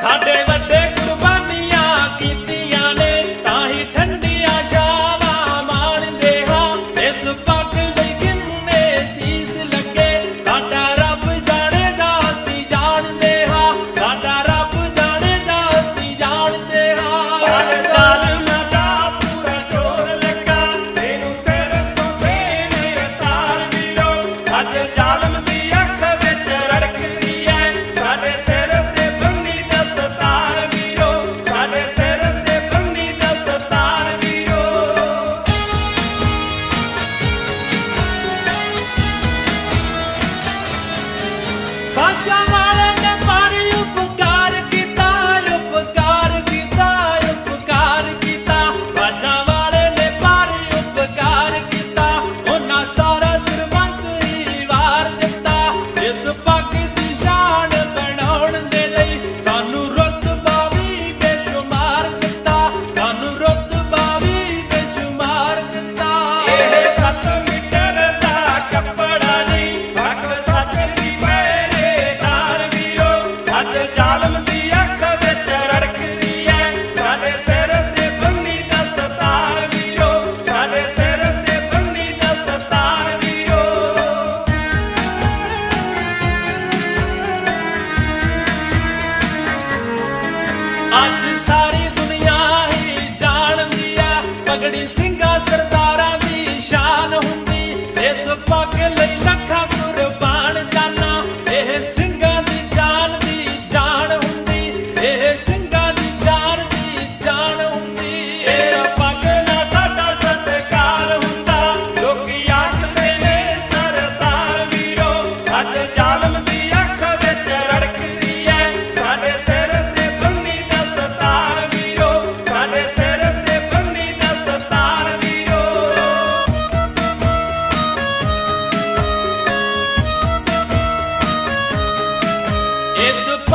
ਸਾਡੇ ਅੱਜ ਸਾਰੀ ਦੁਨੀਆ ਹੀ ਜਾਣਦੀ ਆ ਪਗੜੀ ਸਿੰਘ Isso.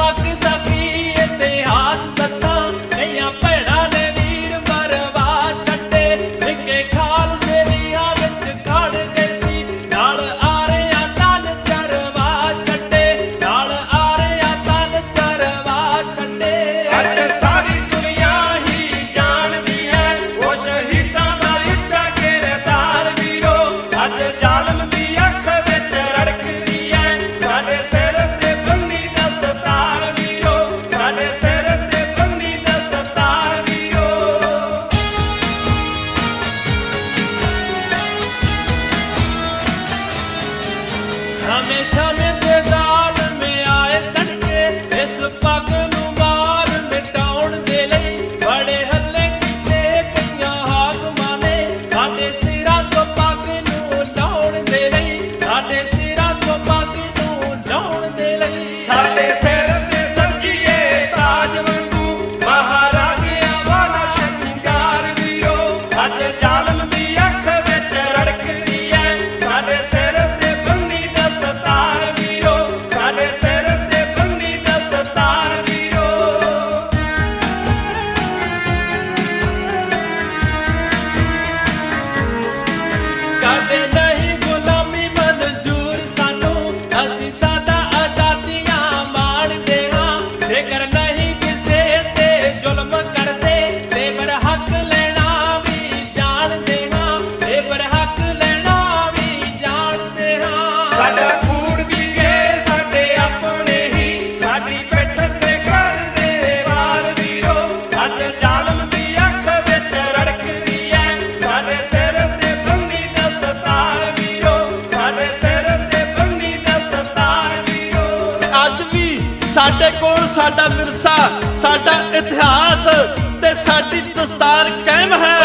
ਸਾਡਾ ਵਿਰਸਾ ਸਾਡਾ ਇਤਿਹਾਸ ਤੇ ਸਾਡੀ ਦਸਤਾਰ ਕਾਇਮ ਹੈ।